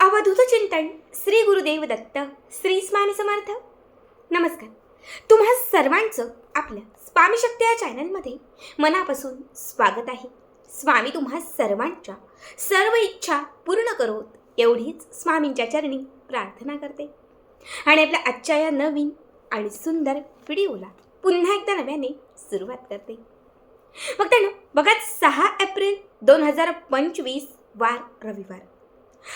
अवधूत चिंतन श्री गुरुदेव दत्त श्री स्वामी समर्थ. नमस्कार. तुम्हा सर्वांचं आपल्या स्वामी शक्ती या चॅनलमध्ये मनापासून स्वागत आहे. स्वामी तुम्हा सर्वांच्या सर्व इच्छा पूर्ण करोत एवढीच स्वामींच्या चरणी प्रार्थना करते. आणि आपल्या आजच्या या नवीन आणि सुंदर व्हिडिओला पुन्हा एकदा नव्याने सुरुवात करते. मग त्यानं बघा सहा एप्रिल दोन हजार पंचवीस वार रविवार.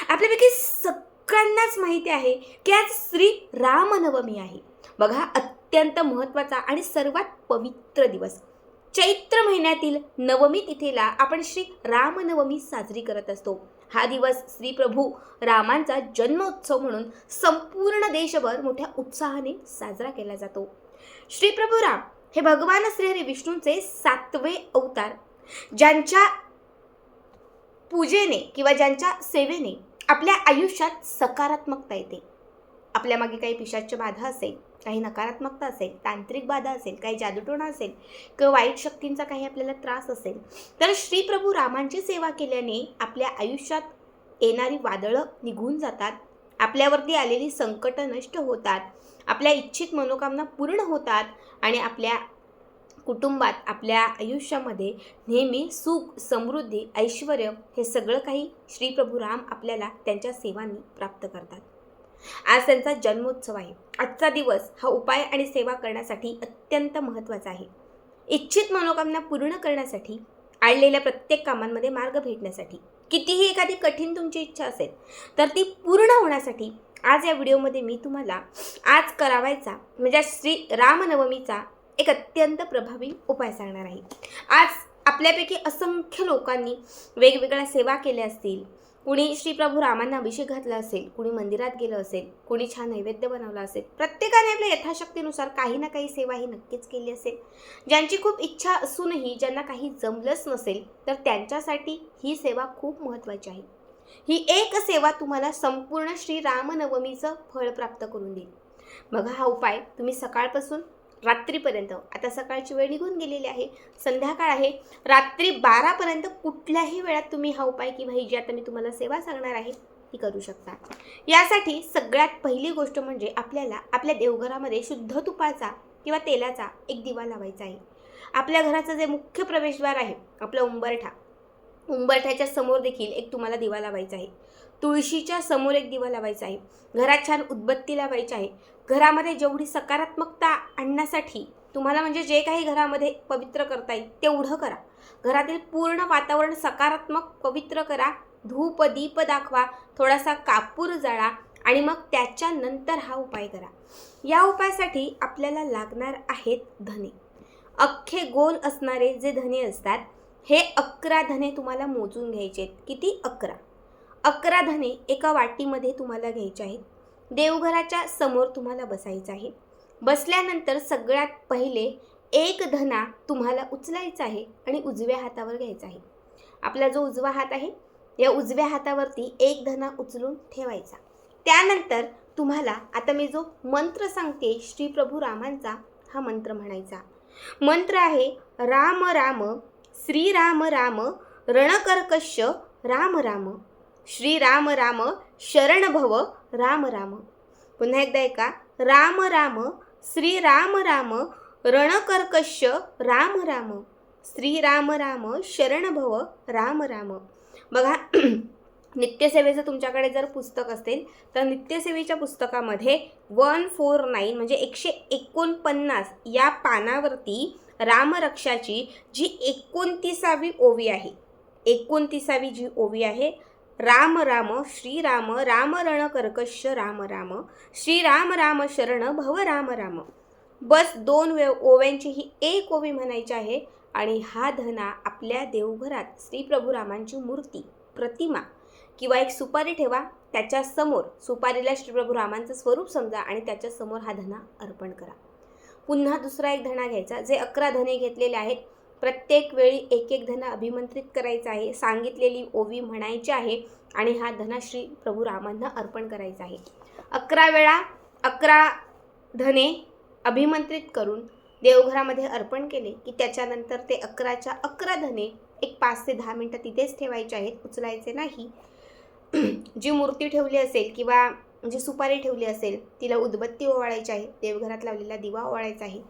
आपल्यापैकी सगळ्यांनाच माहिती आहे की आज श्री रामनवमी आहे. बघा अत्यंत महत्त्वाचा आणि सर्वात पवित्र दिवस. चैत्र महिन्यातील नवमी तिथेला आपण श्री रामनवमी साजरी करत असतो. हा दिवस श्री प्रभू रामांचा जन्मोत्सव म्हणून संपूर्ण देशभर मोठ्या उत्साहाने साजरा केला जातो. श्री प्रभू राम हे भगवान श्री विष्णूंचे सातवे अवतार ज्यांच्या पूजेने किंवा ज्यांच्या सेवेने आपल्या आयुष्यात सकारात्मकता येते. आपल्या मागे काही पिशाच्य बाधा असेल काही नकारात्मकता असेल तांत्रिक बाधा असेल काही जादूटोणा असेल किंवा वाईट शक्तींचा काही आपल्याला त्रास असेल तर श्रीप्रभू रामांची सेवा केल्याने आपल्या आयुष्यात येणारी वादळं निघून जातात आपल्यावरती आलेली संकटं नष्ट होतात आपल्या इच्छित मनोकामना पूर्ण होतात आणि आपल्या कुटुंबात आपल्या आयुष्यामध्ये नेहमी सुख समृद्धी ऐश्वर हे सगळं काही श्री प्रभू राम आपल्याला त्यांच्या सेवांनी प्राप्त करतात. आज त्यांचा जन्मोत्सव आहे. आजचा दिवस हा उपाय आणि सेवा करण्यासाठी अत्यंत महत्त्वाचा आहे. इच्छित मनोकामना पूर्ण करण्यासाठी आणलेल्या प्रत्येक कामांमध्ये मार्ग भेटण्यासाठी कितीही एखादी कठीण तुमची इच्छा असेल तर ती पूर्ण होण्यासाठी आज या व्हिडिओमध्ये मी तुम्हाला आज करावायचा म्हणजे श्री रामनवमीचा एक अत्यंत प्रभावी उपाय सांगणार आहे. आज आपल्यापैकी असंख्य लोकांनी वेगवेगळ्या सेवा केल्या असतील. कुणी श्री प्रभू रामांना अभिषेक घातला असेल कुणी मंदिरात गेलं असेल कुणी छान नैवेद्य बनवला असेल प्रत्येकाने आपल्या यथाशक्तीनुसार काही ना काही सेवा ही नक्कीच केली असेल. ज्यांची खूप इच्छा असूनही ज्यांना काही जमलंच नसेल तर त्यांच्यासाठी ही सेवा खूप महत्त्वाची आहे. ही एक सेवा तुम्हाला संपूर्ण श्री रामनवमीचं फळ प्राप्त करून देईल. बघा हा उपाय तुम्ही सकाळपासून रात्रीपर्यंत. आता सकाळची वेळ निघून गेलेली आहे. संध्याकाळ आहे. रात्री बारापर्यंत कुठल्याही वेळात तुम्ही हा उपाय किंवा ही जी आता मी तुम्हाला सेवा सांगणार आहे ती करू शकता. यासाठी सगळ्यात पहिली गोष्ट म्हणजे आपल्याला आपल्या देवघरामध्ये शुद्ध तुपाचा किंवा तेलाचा एक दिवा लावायचा आहे. आपल्या घराचं जे मुख्य प्रवेशद्वार आहे आपला उंबरठा उंबरठ्याच्या समोर देखील एक तुम्हाला दिवा लावायचा आहे. तुळशीच्या समोर एक दिवा लावायचा आहे. घरात छान उदबत्ती लावायची आहे. घरामध्ये जेवढी सकारात्मकता आणण्यासाठी तुम्हाला म्हणजे जे काही घरामध्ये पवित्र करता येईल तेवढं करा. घरातील पूर्ण वातावरण सकारात्मक पवित्र करा. धूप दीप दाखवा. थोडासा कापूर जाळा आणि मग त्याच्यानंतर हा उपाय करा. या उपायासाठी आपल्याला लागणार आहेत धने. अख्खे गोल असणारे जे धने असतात हे अकरा धने तुम्हाला मोजून घ्यायचे आहेत. किती? अकरा. अकरा धने एका वाटीमध्ये तुम्हाला घ्यायचे आहेत. देवघराच्या समोर तुम्हाला बसायचं आहे. बसल्यानंतर सगळ्यात पहिले एक धना तुम्हाला उचलायचा आहे आणि उजव्या हातावर घ्यायचा आहे. आपला जो उजवा हात आहे या उजव्या हातावरती एक धना उचलून ठेवायचा. त्यानंतर तुम्हाला आता मी जो मंत्र सांगते श्री प्रभू रामांचा हा मंत्र म्हणायचा. मंत्र आहे राम राम श्रीराम राम रणकर्कश राम राम. श्रीराम राम शरण भव राम राम. पुन्हा एकदा ऐका. राम राम श्रीराम राम रणकर्कश राम राम. श्रीराम राम शरण भव राम राम. बघा नित्यसेवेचं तुमच्याकडे जर पुस्तक असेल तर नित्यसेवेच्या पुस्तकामध्ये वन फोर नाईन म्हणजे एकशे एकोणपन्नास या पानावरती रामरक्षाची जी एकोणतीसावी ओवी आहे. एकोणतीसावी जी ओवी आहे राम राम श्रीराम राम रण कर्कश राम राम श्रीराम राम शरण भव राम राम. बस दोन वे ओव्यांची ही एक ओवी म्हणायची आहे आणि हा धना आपल्या देवघरात श्री प्रभू रामांची मूर्ती प्रतिमा किंवा एक सुपारी ठेवा त्याच्यासमोर सुपारीला श्रीप्रभू रामांचं स्वरूप समजा आणि त्याच्यासमोर हा धना अर्पण करा. पुन्हा दुसरा एक धना घ्यायचा जे अकरा धने घेतलेले आहेत. प्रत्येक वेळी एक एक धना अभिमंत्रित करायचा आहे. सांगितलेली ओवी म्हणायची आहे आणि हा धना श्री प्रभू रामांना अर्पण करायचा आहे. अकरा वेळा अकरा धने अभिमंत्रित करून देवघरामध्ये अर्पण केले की त्याच्यानंतर ते अकराच्या अकरा धने एक पाच ते दहा मिनटं तिथेच ठेवायचे आहेत उचलायचे नाही. जी मूर्ती ठेवली असेल किंवा जी सुपारी ठेवली असेल तिला उदबत्ती ओवाळायची आहे देवघरात लावलेला दिवा ओवाळायचा आहे.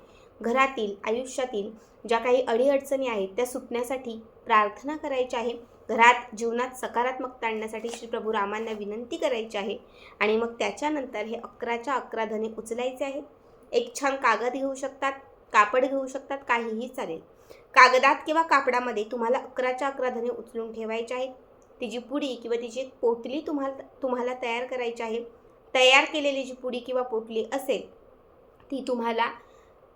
घरातील आयुष्यातील ज्या काही अडीअडचणी आहेत त्या सुटण्यासाठी प्रार्थना करायची आहे. घरात जीवनात सकारात्मकता आणण्यासाठी श्री प्रभू रामांना विनंती करायची आहे. आणि मग त्याच्यानंतर हे अकराच्या अकरा धने उचलायचे आहेत. एक छान कागद घेऊ शकतात कापड घेऊ शकतात काहीही चालेल. कागदात किंवा कापडामध्ये तुम्हाला अकराच्या अकरा धने उचलून ठेवायचे आहेत. तिची पुडी किंवा तिची एक पोटली तुम्हाला तुम्हाला तयार करायची आहे तयार केलेली जी पुडी किंवा पोटली असेल ती तुम्हाला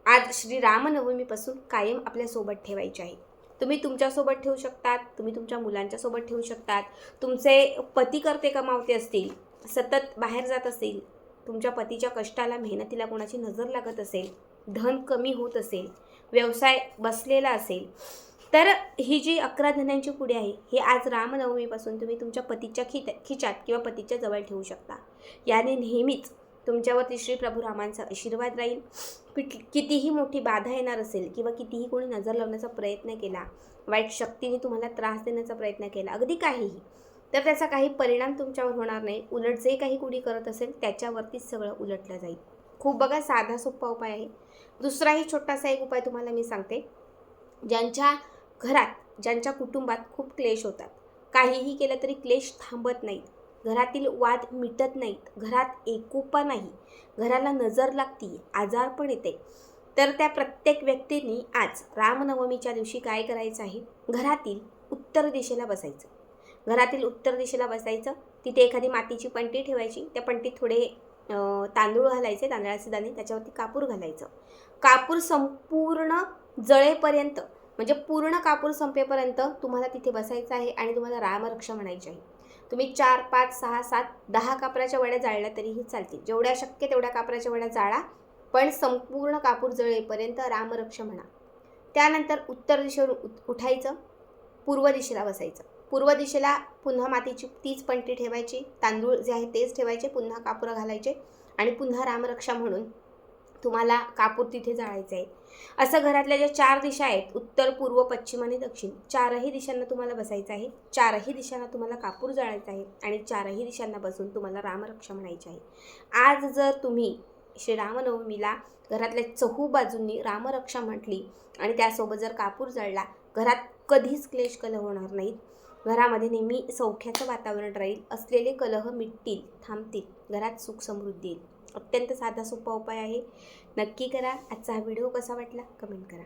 आज श्री रामनवमीपासून कायम आपल्यासोबत ठेवायची आहे. तुम्ही तुमच्यासोबत ठेवू शकतात तुम्ही तुमच्या मुलांच्यासोबत ठेवू शकतात तुमचे पती करते कमावते असतील सतत बाहेर जात असतील तुमच्या पतीच्या कष्टाला मेहनतीला कोणाची नजर लागत असेल धन कमी होत असेल व्यवसाय बसलेला असेल तर ही जी अकरा धन्यांची पुडी आहे ही आज रामनवमीपासून तुम्ही तुमच्या पतीच्या खित खिचात किंवा पतीच्या जवळ ठेवू शकता. याने नेहमीच तुमच्यावरती श्री प्रभू रामांचा आशीर्वाद राहील. किट कितीही मोठी बाधा येणार असेल किंवा कितीही कोणी नजर लावण्याचा प्रयत्न केला वाईट शक्तीने तुम्हाला त्रास देण्याचा प्रयत्न केला अगदी काहीही तर त्याचा काही परिणाम तुमच्यावर होणार नाही. उलट जे काही कुणी करत असेल त्याच्यावरतीच सगळं उलटलं जाईल. खूप बघा साधा सोपा उपाय आहे. दुसराही छोटासा एक उपाय तुम्हाला मी सांगते. ज्यांच्या घरात ज्यांच्या कुटुंबात खूप क्लेश होतात. काहीही केलं तरी क्लेश थांबत नाहीत. घरातील वाद मिटत नाहीत. घरात एकोपा नाही. घराला नजर लागती आजार पण येते. तर त्या प्रत्येक व्यक्तींनी आज रामनवमीच्या दिवशी काय करायचं आहे? घरातील उत्तर दिशेला बसायचं. घरातील उत्तर दिशेला बसायचं. तिथे एखादी मातीची पंटी ठेवायची. त्या पंटीत थोडे तांदूळ घालायचे. तांदळाचे दाणे त्याच्यावरती कापूर घालायचं. कापूर संपूर्ण जळेपर्यंत म्हणजे पूर्ण कापूर संपेपर्यंत तुम्हाला तिथे बसायचं आहे आणि तुम्हाला रामरक्षा म्हणायची आहे. तुम्ही चार पाच सहा सात दहा कापराच्या वड्या जाळल्या तरीही चालतील. जेवढ्या शक्य तेवढ्या कापराच्या वड्या जाळा पण संपूर्ण कापूर जळेपर्यंत रामरक्षा म्हणा. त्यानंतर उत्तर दिशेवर उठ- उठायचं पूर्व दिशेला बसायचं. पूर्व दिशेला पुन्हा मातीची तीच पंटी ठेवायची तांदूळ जे आहे तेच ठेवायचे पुन्हा कापूर घालायचे आणि पुन्हा रामरक्षा म्हणून तुम्हाला कापूर तिथे जाळायचं आहे. असं घरातल्या ज्या चार दिशा आहेत उत्तर पूर्व पश्चिम आणि दक्षिण चारही दिशांना तुम्हाला बसायचं आहे. चारही दिशांना तुम्हाला कापूर जाळायचा आहे आणि चारही दिशांना बसून तुम्हाला रामरक्षा म्हणायची आहे. आज जर तुम्ही श्रीरामनवमीला घरातल्या चहू बाजूंनी रामरक्षा म्हटली आणि त्यासोबत जर कापूर जळला घरात कधीच क्लेश कलह होणार नाहीत. घरामध्ये नेहमी सौख्याचं वातावरण राहील असलेले कलह मिटतील थांबतील घरात सुख समृद्धी येईल. अत्यंत साधा सोपा उपाय आहे. नक्की करा. आजचा हा व्हिडिओ कसा वाटला? कमेंट करा.